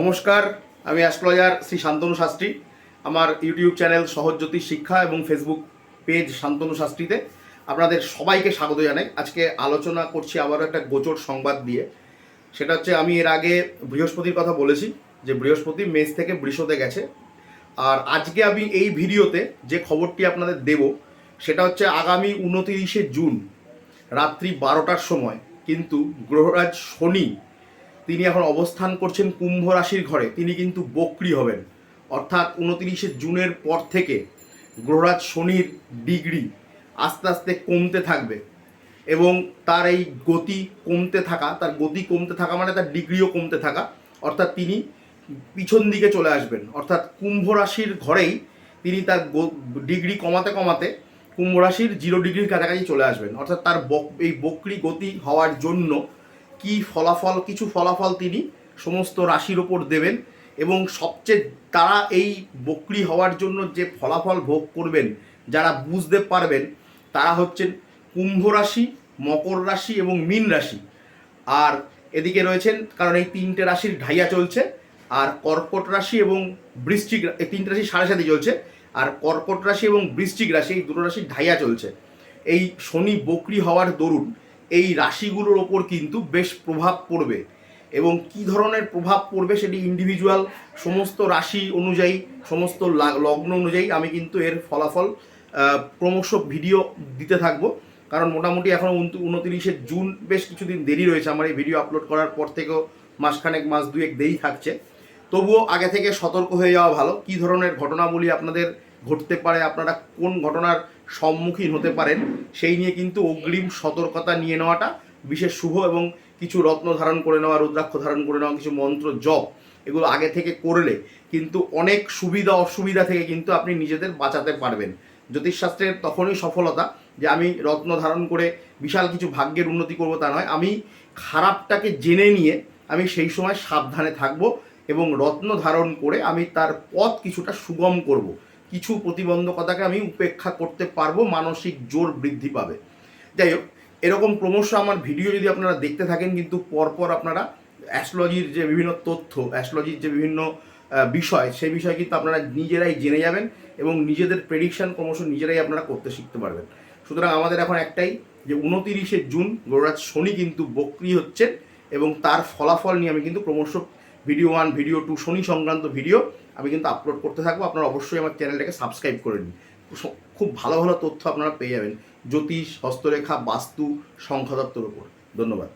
নমস্কার, আমি অ্যাস্ট্রোলজার শ্রী শান্তনু শাস্ত্রী। আমার ইউটিউব চ্যানেল সহজ জ্যোতিষ শিক্ষা এবং ফেসবুক পেজ শান্তনু শাস্ত্রীতে আপনাদের সবাইকে স্বাগত জানাই। আজকে আলোচনা করছি আবারও একটা গোচর সংবাদ দিয়ে। সেটা হচ্ছে, আমি এর আগে বৃহস্পতির কথা বলেছি যে বৃহস্পতি মেষ থেকে বৃষতে গেছে। আর আজকে আমি এই ভিডিওতে যে খবরটি আপনাদের দেব, সেটা হচ্ছে আগামী উনতিরিশে জুন, রাত্রি বারোটার সময়। কিন্তু গ্রহরাজ শনি তিনি এখন অবস্থান করছেন কুম্ভ রাশির ঘরে। তিনি কিন্তু বক্রি হবেন। অর্থাৎ উনতিরিশে জুনের পর থেকে গ্রহরাজ শনির ডিগ্রি আস্তে আস্তে কমতে থাকবে এবং তার এই গতি কমতে থাকা, তার গতি কমতে থাকা মানে তার ডিগ্রিও কমতে থাকা, অর্থাৎ তিনি পিছন দিকে চলে আসবেন। অর্থাৎ কুম্ভ রাশির ঘরেই তিনি তার ডিগ্রি কমাতে কমাতে কুম্ভ রাশির জিরো ডিগ্রির কাছাকাছি চলে আসবেন। অর্থাৎ তার এই বক্রি গতি হওয়ার জন্য কি ফলাফল, কিছু ফলাফল তিনি সমস্ত রাশির ওপর দেবেন এবং সবচেয়ে তারা এই বক্রি হওয়ার জন্য যে ফলাফল ভোগ করবেন, যারা বুঝতে পারবেন, তারা হচ্ছেন কুম্ভ রাশি, মকর রাশি এবং মীন রাশি। আর এদিকে রয়েছেন, কারণ এই তিনটে রাশির ঢাইয়া চলছে, আর কর্কট রাশি এবং বৃশ্চিক এই তিনটে রাশি সাড়ে সাথে চলছে, আর কর্কট রাশি এবং বৃশ্চিক রাশি, এই দুটো রাশির ঢাইয়া চলছে। এই শনি বকরি হওয়ার দরুন এই রাশিগুলোর ওপর কিন্তু বেশ প্রভাব পড়বে। এবং কি ধরনের প্রভাব পড়বে সেটি ইন্ডিভিজুয়াল সমস্ত রাশি অনুযায়ী, সমস্ত লগ্ন অনুযায়ী আমি কিন্তু এর ফলাফল ক্রমশ ভিডিও দিতে থাকব। কারণ মোটামুটি এখনও উনতিরিশে জুন বেশ কিছুদিন দেরি রয়েছে আমার এই ভিডিও আপলোড করার পর থেকেও মাসখানেক, মাস দুয়েক দেরি থাকছে। তবুও আগে থেকে সতর্ক হয়ে যাওয়া ভালো। কি ধরনের ঘটনাবলী আপনাদের ঘটতে পারে, আপনারা কোন ঘটনার সম্মুখীন হতে পারেন, সেই নিয়ে কিন্তু অগ্রিম সতর্কতা নিয়ে নেওয়াটা বিশেষ শুভ এবং কিছু রত্ন ধারণ করে নেওয়া, রুদ্রাক্ষ ধারণ করে নেওয়া, কিছু মন্ত্র, জপ, এগুলো আগে থেকে করলে কিন্তু অনেক সুবিধা, অসুবিধা থেকে কিন্তু আপনি নিজেদের বাঁচাতে পারবেন। জ্যোতিষশাস্ত্রের তখনই সফলতা যে আমি রত্ন ধারণ করে বিশাল কিছু ভাগ্যের উন্নতি করব তা নয়, আমি খারাপটাকে জেনে নিয়ে আমি সেই সময় সাবধানে থাকব এবং রত্ন ধারণ করে আমি তার পথ কিছুটা সুগম করব। কিছু প্রতিবন্ধকতাকে আমি উপেক্ষা করতে পারব, মানসিক জোর বৃদ্ধি পাবে। যাই হোক, এরকম ক্রমশ আমার ভিডিও যদি আপনারা দেখতে থাকেন, কিন্তু পরপর আপনারা অ্যাস্ট্রোলজির যে বিভিন্ন তথ্য অ্যাস্ট্রোলজির যে বিভিন্ন বিষয় সেই বিষয় কিন্তু আপনারা নিজেরাই জেনে যাবেন এবং নিজেদের প্রেডিকশন ক্রমশ নিজেরাই আপনারা করতে শিখতে পারবেন। সুতরাং আমাদের এখন একটাই যে উনতিরিশে জুন, গৌরাজ শনি কিন্তু বক্রি হচ্ছে এবং তার ফলাফল নিয়ে আমি কিন্তু ক্রমশ video one, video two, Shani সংক্রান্ত ভিডিও আমি কিন্তু আপলোড করতে থাকব। আপনারা অবশ্যই আমার চ্যানেলটাকে সাবস্ক্রাইব করে নিন। খুব ভালো ভালো তথ্য আপনারা পেয়ে যাবেন। জ্যোতিষ, হস্তরেখা, বাস্তু সংখ্যাতত্ত্বের উপর। ধন্যবাদ।